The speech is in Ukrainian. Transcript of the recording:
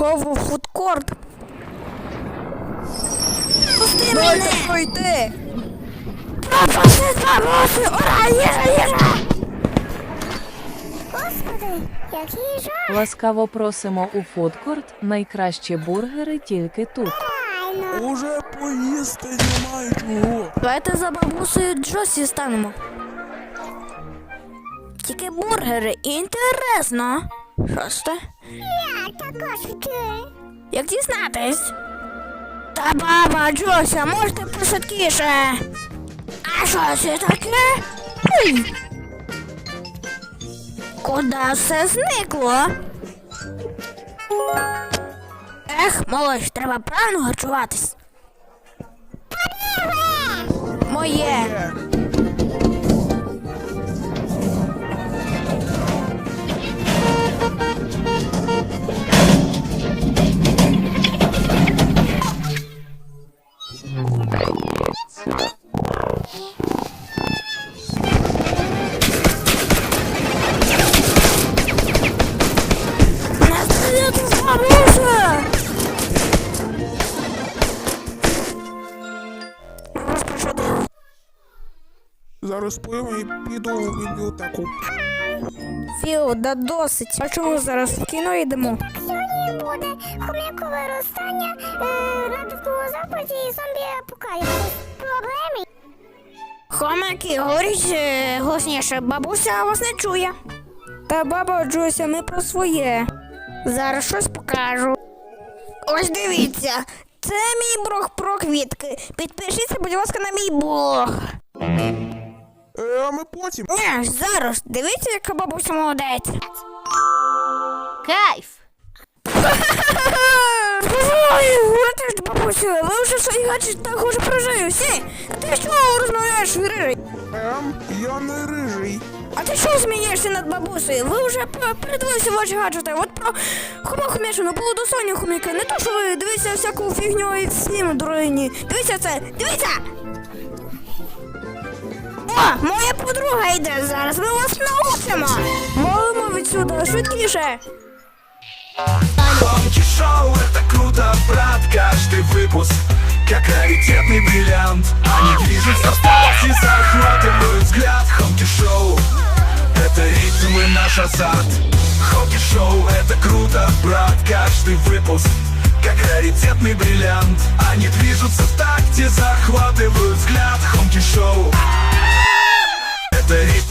Знову фудкорт. Пусти Дайте мене! пройти! Пропусти бабусю! Ура, їжа, їжа! Господи, який жах! Ласкаво просимо у фудкорт. Найкращі бургери тільки тут. Файно. Уже поїсти немає чого. Давайте за бабусею Джосі станемо. Тільки бургери. Інтересно. Шосте. Я також хочу. Як дізнатись? Та баба Джося, можете пошвидкіше. А що це таке? Ой. Куди все зникло? Ех, молодь, треба правильно харчуватись. Моє. Зараз поїм і піду в бібліотеку. Фіо, да досить. А чому зараз в кіно йдемо? Сьогодні буде хомякове розстання е, на дикому западі і зомбі апокаліпсис. Проблеми? Хомяки, говоріть е, голосніше, бабуся вас не чує. Та баба Джося, ми про своє. Зараз щось покажу. Ось дивіться, це мій блог про квітки. Підпишіться, будь ласка, на мій блог. Е, а ми потім. Ні, зараз, дивіться, яка бабуся молодець. Кайф! Ой, бабусю, ви вже свої гаджети так уже прожили, всі. Ти що розмовляєш, рижий? Ем, я не рижий. А ти що змієшся над бабусею? Ви вже передивилися ваші гаджети. От про хома хомячину, було достойні хомяки. Не то, що ви дивіться всяку фігню і всім дурені. Дивіться це, дивіться! О, моя подруга йде зараз, ми вас научимо! Валимо відсюди, швидкіше! Гонки шоу это круто, брат Каждый выпуск. Как раритетный бриллиант. Они движутся в и захватывают взгляд. Хомки шоу это ритм и наш азарт. Хомки шоу это круто, брат Каждый выпуск. Как раритетный бриллиант. Они движутся в такте, захватывают взгляд. Хомки шоу